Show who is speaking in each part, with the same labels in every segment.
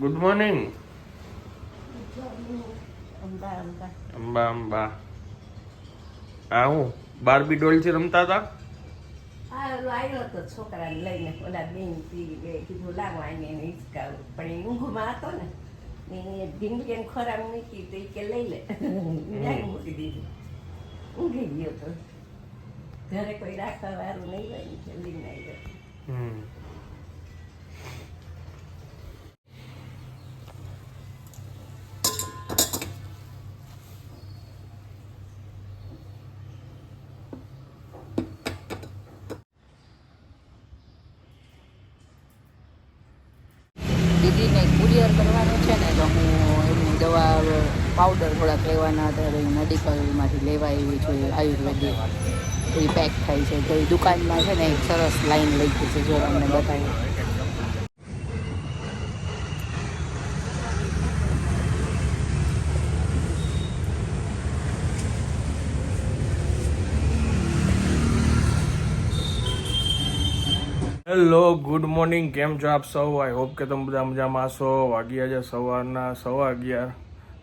Speaker 1: Good morning
Speaker 2: Amba Amba.
Speaker 1: હા હું બારબી ડોલથી રમતા હતા?
Speaker 2: છોકરાને લઈને. ઓલા બેન કીધું લાવો આને હિંચકાવું. પણ એ ઊંઘમાં હતો ને ઢીંગલી ખોરાક મૂકી તો કે લઈ લે. મૂકી દીધું. ઊંઘી ગયો તો. ઘરે કોઈ રાખવા વાળું નહીં હોય ને એટલે લઈને આવ્યો
Speaker 1: હમ
Speaker 3: કુરિયર કરવાનું છે ને, તો હું એમની દવા પાવડર થોડાક લેવાના હતા મેડિકલમાંથી લેવા એવી છું આયુર્વેદિક. એ પેક થાય છે. તો દુકાનમાં છે ને, એક સરસ લાઈન લખી છે, જો તમને બતાવી.
Speaker 1: હેલો ગુડ મોર્નિંગ કેમ છો આપ સૌ? આઈ હોપ કે તમે બધા મજામાં હશો. વાગ્યા છે સવારના, સવા અગિયાર.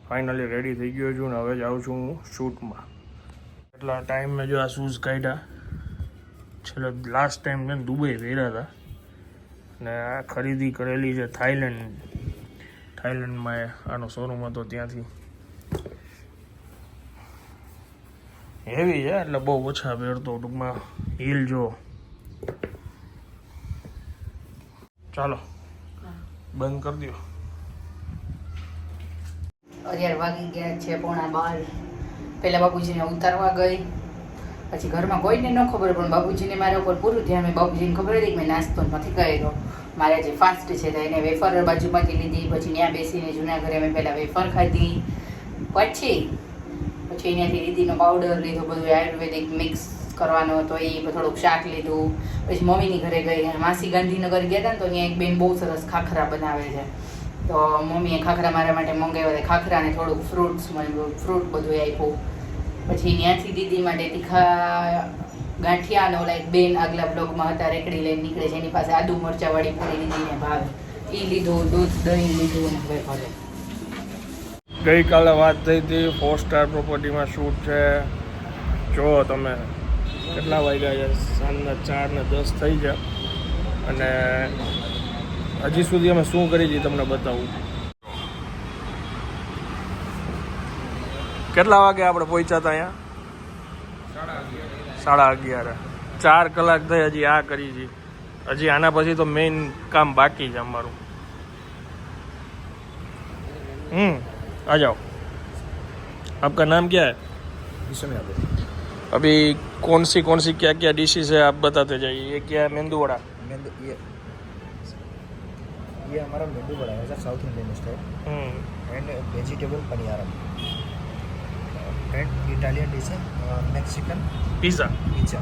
Speaker 1: ફાઇનલી રેડી થઈ ગયો છું ને હવે જાઉં છું હું શૂટમાં એટલા ટાઈમ મેં જો આ શૂઝ કાઢ્યા. છેલ્લે લાસ્ટ ટાઈમ મેં દુબઈ પહેર્યા હતા. ને આ ખરીદી કરેલી છે થાઈલેન્ડ થાઈલેન્ડમાં આનો શોરૂમ હતો ત્યાંથી. હેવી છે, એટલે બહુ ઓછા પહેરતો ટૂંકમાં. હીલ જો. ચાલો. બંધ કરી દો
Speaker 3: અગિયાર વાગી ગયા છે પોણા બાર. પહેલાં બાપુજીને ઉતારવા ગઈ. પછી ઘરમાં કોઈને ન ખબર પણ બાપુજીને મારા ઉપર પૂરું ધ્યાન. મેં બાપુજીને ખબર હતી કે મેં નાસ્તો નથી કર્યો. મારે જે ફાસ્ટ છે તો એને વેફર બાજુમાંથી લીધી. પછી ત્યાં બેસીને જૂના ઘરે મેં પહેલાં વેફર ખાધી. પછી પછી અહીંયાથી રીતિનો પાવડર લીધો બધું આયુર્વેદિક મિક્સ કરવાનો હતો, એ થોડુંક શાક લીધું. પછી મમ્મીની ઘરે ગઈ માસી ગાંધીનગર ગયા હતા ને તો અહીંયા એક બેન બહુ સરસ ખાખરા બનાવે છે. તો મમ્મીએ ખાખરા મારા માટે મંગાવ્યા ખાખરા ને થોડુંક ફ્રૂટ્સ ફ્રૂટ બધું આપ્યું. પછી ત્યાંથી દીદી માટે તીખા ગાંઠિયા અને ઓલા એક બેન આગલા બ્લોગમાં હતા, રેકડી લઈને નીકળે છે, એની પાસે આદુ મરચાવાળી પૂરી દીદીને ભાવે. એ લીધું, દૂધ, દહીં લીધું અને ઘરે.
Speaker 1: ગઈકાલે વાત થઈ હતી ફોર સ્ટાર પ્રોપર્ટીમાં શૂટ છે. જો તમે કેટલા વાગ્યા છે? સાંજના ચાર ને દસ થઈ ગયા. અને હજી સુધી અમે શું કરી છીએ તમને બતાવું. કેટલા વાગે આપણે પહોંચ્યા હતા અહીંયા? સાડા અગિયાર. ચાર કલાક થઈ હજી આ કરી છે. હજી આના પછી તો મેઇન કામ બાકી છે અમારું. હમ, આ જાઓ. આપકા નામ ક્યાં હૈ?
Speaker 4: વિશ્વ યાદવ.
Speaker 1: अभी कौन सी कौन सी क्या क्या डिशेज है आप बताते जाइए। ये क्या है मेंदू वड़ा?
Speaker 4: मेंदू ये ये हमारा मेंदू बड़ा है sir South Indian style and vegetable paniyaram and Italian dish है मैक्सिकन
Speaker 1: पिज़्ज़ा
Speaker 4: पिज्जा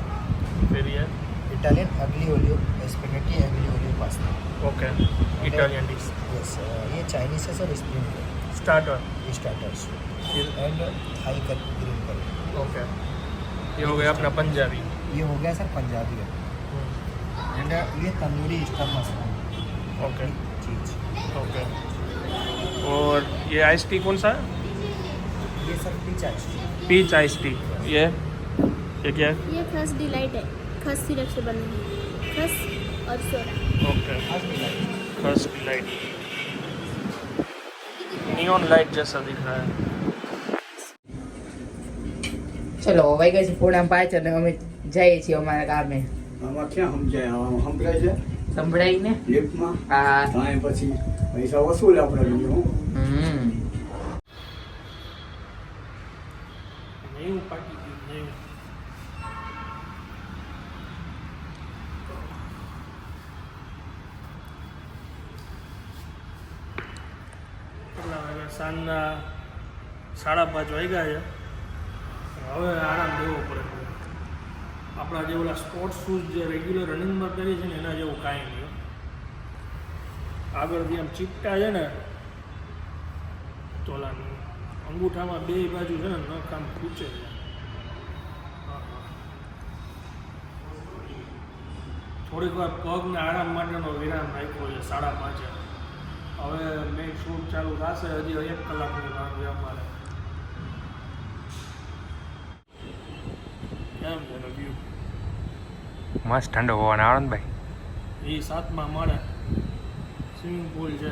Speaker 1: फिर ये?
Speaker 4: Italian aglio olio spaghetti aglio olio pasta
Speaker 1: okay Italian dish
Speaker 4: yes ये चाइनीज़ है sir spring
Speaker 1: starter
Speaker 4: starters and Thai कर green curry
Speaker 1: okay ये हो गया अपना पंजाबी।
Speaker 4: ये हो गया सर पंजाबी। है एंड ये tandoori stuff masala
Speaker 1: okay
Speaker 4: cheese
Speaker 1: okay और ये आइस टी कौन सा है?
Speaker 4: ये sir peach ice tea
Speaker 1: peach ice tea ये? ये क्या है?
Speaker 5: ये खस डिलाइट है। खस सिरप से बनी है। खस और soda
Speaker 1: okay first light neon light जैसा दिख रहा है।
Speaker 3: ચલો વાગ્યા છે પોણા પાંચ અને અમે જઈએ છીએ અમારા ગામે.
Speaker 6: આમાં ક્યાં સમજાય? સંભળાય છે?
Speaker 3: સંભળાઈને
Speaker 6: લિફ્ટમાં?
Speaker 3: હા.
Speaker 6: ત્યાં પછી પૈસા વસૂલ આપણે બીજું
Speaker 3: હમ.
Speaker 1: નહીં પાકી ગયું નહીં સાંજના સાડા પાંચ વાગ્યા છે. હવે આરામ દેવો પડે. આપણા જે ઓલા સ્પોર્ટ્સ શૂઝ જે રેગ્યુલર રનિંગમાં કરીએ છીએ ને, એના જેવું કાંઈ નહીં આગળથી આમ ચીપટા છે ને, તોલાની, અંગૂઠામાં બે બાજુ છે ને, નખ આમ ખૂચે છે. થોડીક વાર પગને આરામ માટેનો વિરામ રાખ્યો છે, સાડા પાંચે. હવે મેં શૂટ ચાલુ થશે, હજી એક કલાકની વાર અમારે કેમ છે વ્યૂ
Speaker 7: મસ્ત ઠંડો હોવાનો આનંદભાઈ
Speaker 1: એ સાતમાં માળે સ્વિમિંગ પુલ છે.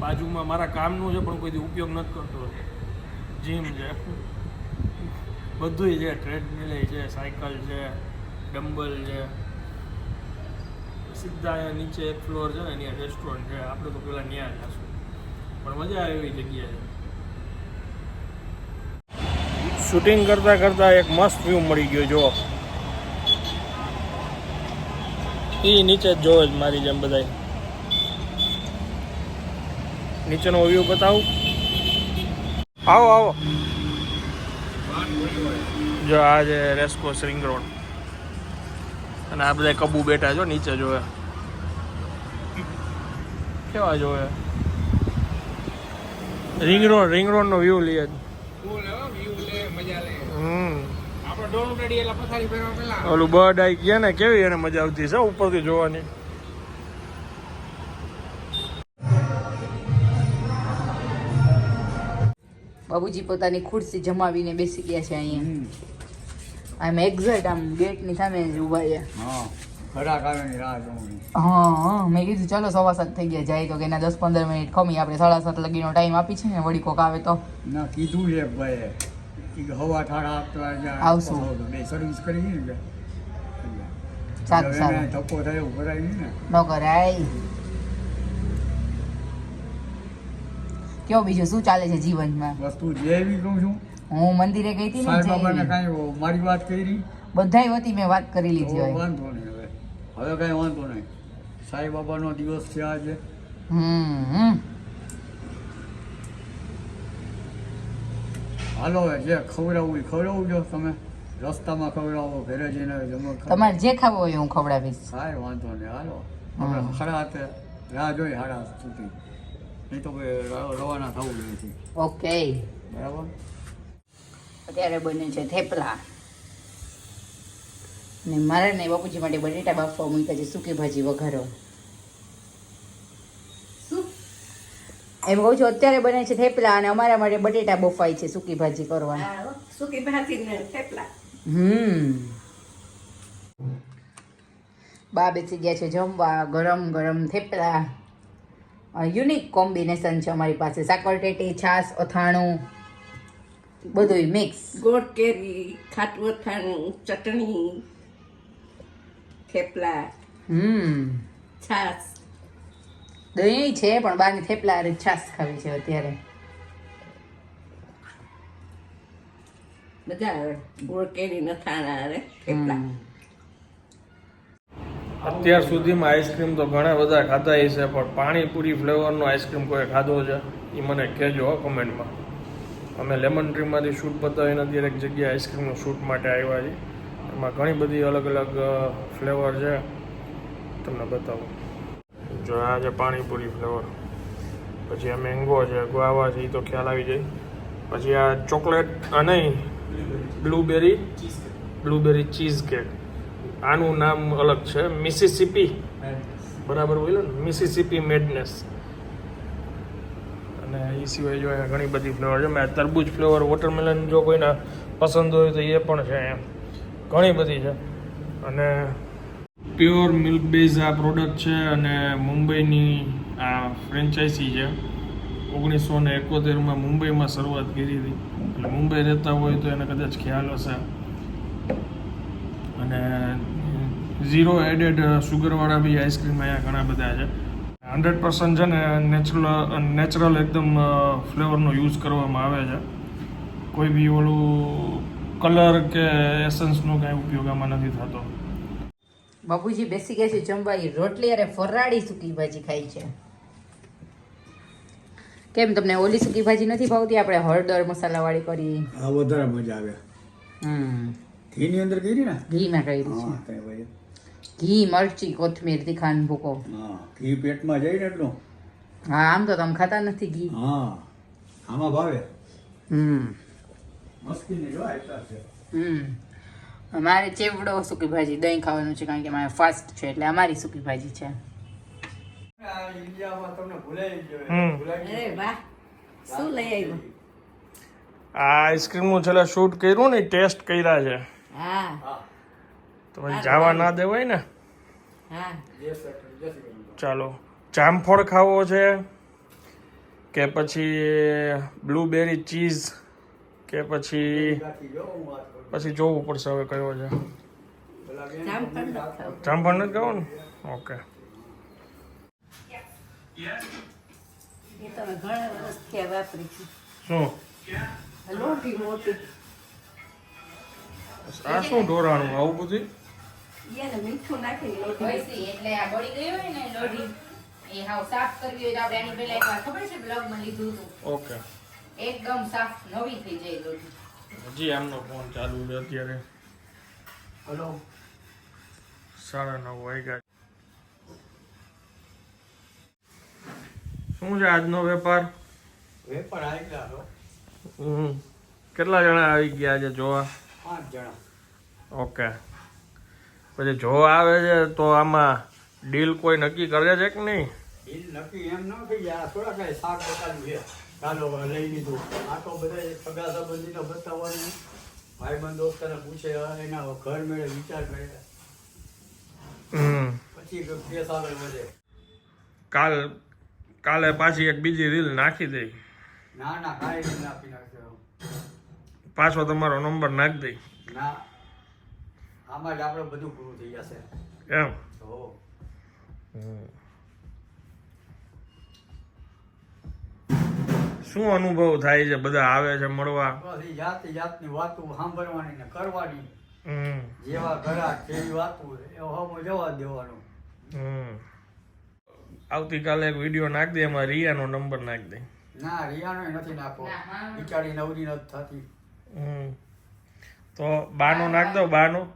Speaker 1: બાજુમાં મારા કામનું છે, પણ કોઈ ઉપયોગ નથી કરતો. જીમ છે. બધુંય છે. ટ્રેડમિલ છે, સાયકલ છે, ડમ્બલ છે. સીધા અહીંયા નીચે એક ફ્લોર છે ને ત્યાં રેસ્ટોરન્ટ છે. આપણે તો પેલા ત્યાં જશું પણ મજા આવે એવી જગ્યા છે શૂટિંગ કરતા કરતા એક મસ્ત વ્યૂ મળી ગયો જો એ નીચે જ જોવે જ મારી જેમ બધા નીચેનો વ્યૂ બતાવું. આવો આવો. જો આ છે રેસ્કોસ રિંગ રોડ. અને આ બધા કબુ બેઠા જો નીચે જોવે. કેવા જોવે? રિંગ રોડ રિંગ રોડ નો વ્યૂ લઈએ હમ. ઓલું બર્ડ આઈ ગયા ને કેવી એને મજા આવતી છે ઉપરથી જોવાની.
Speaker 3: બાબુજી પોતાની ખુરશી જમાવીને બેસી ગયા છે અહીંયા. આમ એક્ઝેક્ટ આમ ગેટની સામે જ ઊભા છે
Speaker 6: હા
Speaker 3: મેં કીધું ચાલો સવા સાત થઈ ગયા જાય તો કે એના દસ પંદર મિનિટ ખમી આપણે સાડા સાત લગીનો ટાઈમ આપી છે ને વળી કોક આવે તો.
Speaker 6: ના કીધું છે ભાઈ હવા ઠાડા આપતો
Speaker 3: આવશું.
Speaker 6: બે સર્વિસ કરી ને
Speaker 3: સારું સારું.
Speaker 6: એને ધક્કો થયો કરાય નહીં ને.
Speaker 3: ન કરાય કેવું બીજું શું ચાલે છે જીવનમાં?
Speaker 6: વસ્તુ જેવી કહું છું.
Speaker 3: હું મંદિરે ગઈ હતી ને
Speaker 6: બાબાને કાંઈ મારી વાત કરી.
Speaker 3: બધાય વતી મેં વાત કરી લીધી હોય.
Speaker 6: વાંધો નહીં હવે. હવે કાંઈ વાંધો નહીં. સાંઈ બાબાનો દિવસ છે આજે.
Speaker 3: હમ હમ.
Speaker 6: હાલો જે ખવડાવવું એ જો તમે. રસ્તામાં ખવડાવો ઘરે જઈને જમો
Speaker 3: તમારે જે ખાવું હોય હું ખવડાવીશ.
Speaker 6: કાંઈ વાંધો નહીં હાલો. આપણે સાડા હાથે રાહ જોઈ સાડા સુધી. નહીં તો રવાના થવું જોઈએ છે
Speaker 3: ઓકે.
Speaker 6: બરાબર?
Speaker 3: અત્યારે બને છે થેપલા. ને મારે ને બાપુજી માટે બટેટા બાફવા મૂક્યા છે સૂકી ભાજી વઘારો. એમ કહું છું અત્યારે બને છે થેપલા અને અમારા માટે બટેટા બફાય છે સૂકી ભાજી
Speaker 2: કરવાની સૂકી ભાજી ને થેપલા.
Speaker 3: હમ. બા બેસી ગયા છે જમવા ગરમ ગરમ થેપલા. યુનિક કોમ્બિનેશન છે અમારી પાસે. સાકરટેટી છાશ અથાણું બધું મિક્સ
Speaker 2: ગોળ કેરી ખાટું અથાણું ચટણી થેપલા
Speaker 3: હમ.
Speaker 2: છાશ.
Speaker 3: દહીં છે પણ બારની થેપલા હારે છાશ ખાવી છે અત્યારે.
Speaker 2: બધા આવે કેરી નથાણા અરે થેપલા.
Speaker 1: અત્યાર સુધીમાં આઈસ્ક્રીમ તો ઘણા બધા ખાધા છે પણ પાણીપુરી ફ્લેવરનો આઈસ્ક્રીમ કોઈ ખાધો છે? એ મને કહેજો હો કમેન્ટમાં. અમે લેમન ટ્રીમાંથી શૂટ બતાવીને અત્યારે એક જગ્યાએ આઈસ્ક્રીમનું શૂટ માટે આવ્યા છીએ. એમાં ઘણી બધી અલગ અલગ ફ્લેવર છે. તમને બતાવું. જો આ છે પાણીપુરી ફ્લેવર પછી આ મેંગો છે ગુઆવા છે એ તો ખ્યાલ આવી જાય. પછી આ ચોકલેટ અને બ્લુબેરી બ્લુબેરી ચીઝ કેક આનું નામ અલગ છે મિસિસિપી બરાબર બોલ્યો ને? મિસિસિપી મેડનેસ અને એ સિવાય જો અહીંયા ઘણી બધી ફ્લેવર છે. મેં તરબૂચ ફ્લેવર વોટરમેલન જો કોઈના પસંદ હોય તો એ પણ છે એમ. ઘણી બધી છે. અને પ્યોર મિલ્ક બેઝ આ પ્રોડક્ટ છે અને મુંબઈની આ ફ્રેન્ચાઇઝી છે. ઓગણીસો ને એકોતેરમાં મુંબઈમાં શરૂઆત કરી હતી. એટલે મુંબઈ રહેતા હોય તો એને કદાચ ખ્યાલ હશે. અને ઝીરો એડેડ સુગરવાળા બી આઈસ્ક્રીમ અહીંયા ઘણા બધા છે. હંડ્રેડ પર્સન્ટ છે ને નેચરલ નેચરલ એકદમ ફ્લેવરનો યુઝ કરવામાં આવે છે. કોઈ બી ઓલું કલર કે એસન્સનો કાંઈ ઉપયોગ આમાં નથી થતો.
Speaker 3: બાપુજી બેસી ગયા છે જમવા. રોટલી અરે ફરાળી સૂકી ભાજી ખાઈ છે. કેમ તમને ઓલી સૂકી ભાજી નથી ભાવતી? આપણે હળદર મસાલાવાળી કરી.
Speaker 6: આ વધારે મજા આવે.
Speaker 3: હમ.
Speaker 6: ઘીની અંદર કરી ને?
Speaker 3: ઘીમાં કરી છે.
Speaker 6: હા
Speaker 3: ઘી મરચી કોથમીર તીખાન ભૂકો.
Speaker 6: હા ઘી પેટમાં જાય ને એટલું?
Speaker 3: હા આમ તો તમે ખાતા નથી ઘી.
Speaker 6: હા આમાં ભાવે.
Speaker 3: હમ.
Speaker 6: મસ્તી નહીં જો આયતા છે.
Speaker 3: હમ. મારે ચેવડો સૂકી ભાજી દહીં ખાવાનું છે કારણ કે મારે ફાસ્ટ છે એટલે અમારી સૂકી ભાજી છે.
Speaker 6: આ ઇન્ડિયામાં તમને ભૂલાઈ
Speaker 1: હમ.
Speaker 6: ભૂલાઈ
Speaker 2: અરે વાહ. શું લઈ આવ્યો?
Speaker 1: આ આઈસ્ક્રીમનું છેલ્લે શૂટ કર્યું ને ટેસ્ટ કર્યા છે.
Speaker 2: હા.
Speaker 6: હા
Speaker 1: તો પછી જવા ના દેવાય ને. ચાલો. જામફળ ખાવો છે કે પછી બ્લુબેરી ચીઝ કે પછી પછી જોવું પડશે હવે કયો છે.
Speaker 2: જામફળ નથી
Speaker 6: રાખો.
Speaker 2: ખાવું.
Speaker 1: જામફળ નથી ખાવું ને ઓકે. શું? આ શું ઢોરાણું? આવું બધું?
Speaker 2: મીઠું નાખીને
Speaker 3: એટલે આ બળી ગઈ હોય ને લોઢી એ હાવ સાફ કરવી હોય તો આપણે એની પહેલા ખબર છે બ્લોગમાં લીધું હતું
Speaker 1: ઓકે.
Speaker 3: એકદમ સાફ નવી થઈ જાય લોઢી.
Speaker 1: હજી આમનો ફોન ચાલુ છે અત્યારે.
Speaker 6: હલો.
Speaker 1: સાડા નવ વાગ્યા. શું છે આજનો વેપાર?
Speaker 6: વેપાર આવી ગયા
Speaker 1: હમ. કેટલા જણા આવી ગયા આજે જોવા?
Speaker 6: પાંચ જણા.
Speaker 1: ઓકે. પછી જો આવે છે તો આમાં ડીલ કોઈ નક્કી કરે છે કે નહીં?
Speaker 6: ડીલ નક્કી એમ ન થઈ જાય થોડા કઈ શાક બતાવ્યું છે. ચાલો લઈ લીધું. આ તો બધા સગા સંબંધીને બતાવવાનું. ભાઈબંધ દોસ્તને પૂછે એના ઘર મેળે વિચાર કરે
Speaker 1: હમ.
Speaker 6: પછી કેસ આગળ વધે
Speaker 1: કાલ કાલે પાછી એક બીજી રીલ નાખી દઈ.
Speaker 6: ના ના કાંઈ રીલ નાખી નાખ્યો
Speaker 1: પાછો તમારો નંબર નાખી દઈ.
Speaker 6: ના. આમાં જ આપણે બધું પૂરું થઈ જશે.
Speaker 1: એમ.
Speaker 6: તો.
Speaker 1: શું અનુભવ થાય છે? બધા આવે છે મળવા?
Speaker 6: જાત જાતની વાતો સાંભળવાની ને કરવાની.
Speaker 1: હમ.
Speaker 6: જેવા ઘરા જેવી વાતો એવો જવા દેવાનું.
Speaker 1: આવતીકાલે એક વીડિયો નાખ દે એમાં રિયાનો નંબર નાખ દે.
Speaker 6: ના રિયાનો નથી નાખો. બિચારી નવરી નથી થતી.
Speaker 1: તો બાનો નાખ દો બાનો.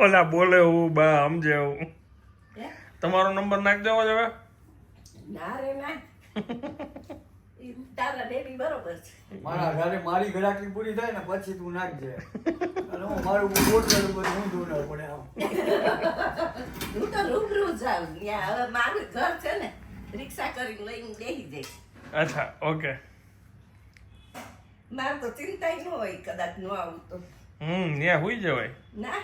Speaker 1: ઓલા બોલે હું બા સમજે હું? તમારો નંબર નાખ દેવો જ હવે.
Speaker 2: ના રે ના. તારા ડેડી બરોબર છે.
Speaker 6: મારા ઘરે મારી ઘરાકી પૂરી થાય ને પછી તું નાખજે. અને હું મારું બોટલ ઉપર ઊંધું ન પડે આમ.
Speaker 2: હું તો રૂબરૂ જાઉં ત્યાં હવે મારું ઘર છે ને રિક્ષા કરીને લઈને બેસી જઈશ.
Speaker 1: અચ્છા ઓકે.
Speaker 2: મારે તો ચિંતા ન હોય કદાચ ન આવું તો.
Speaker 1: હમ ત્યાં હુઈ જવાય.
Speaker 2: ના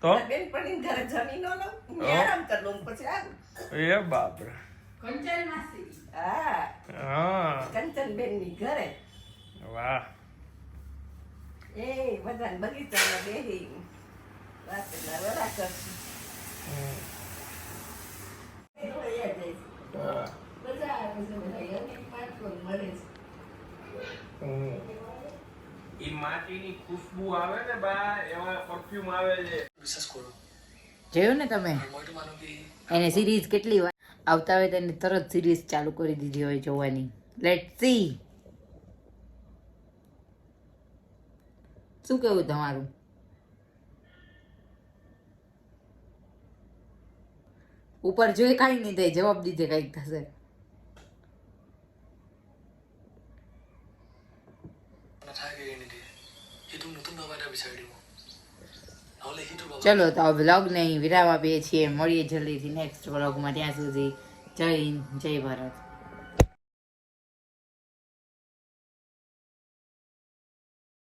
Speaker 1: તો?
Speaker 2: બેન પણ ઘરે જમી ન લઉં. આરામ કરી લઉં પછી આવું.
Speaker 1: એ બાપરે.
Speaker 3: કંચન માસી
Speaker 2: હા.
Speaker 1: હા.
Speaker 2: કંચન બેનની ઘરે.
Speaker 1: વાહ.
Speaker 2: એ બધા બગીચામાં બેહી કરશું આવે છે બધા મળે છે
Speaker 1: માટીની ખુશ્બુ આવે ને બા એવા પરફ્યુમ આવે છે.
Speaker 3: જોયું ને તમે? એને સિરીઝ કેટલી વાર આવતા હોય તેને તરત સિરીઝ ચાલુ કરી દીધી હોય જોવાની. લેટ સી શું કેવું તમારું? ઉપર જોઈ કાંઈ નહીં થાય, જવાબ દીધે કાંઈક થશે. ચલો તો વ્લોગને અહીં વિરામ આપીએ છીએ. મળીએ જલ્દીથી નેક્સ્ટ વ્લોગમાં. ત્યાં સુધી જય હિન્દ, જય ભારત.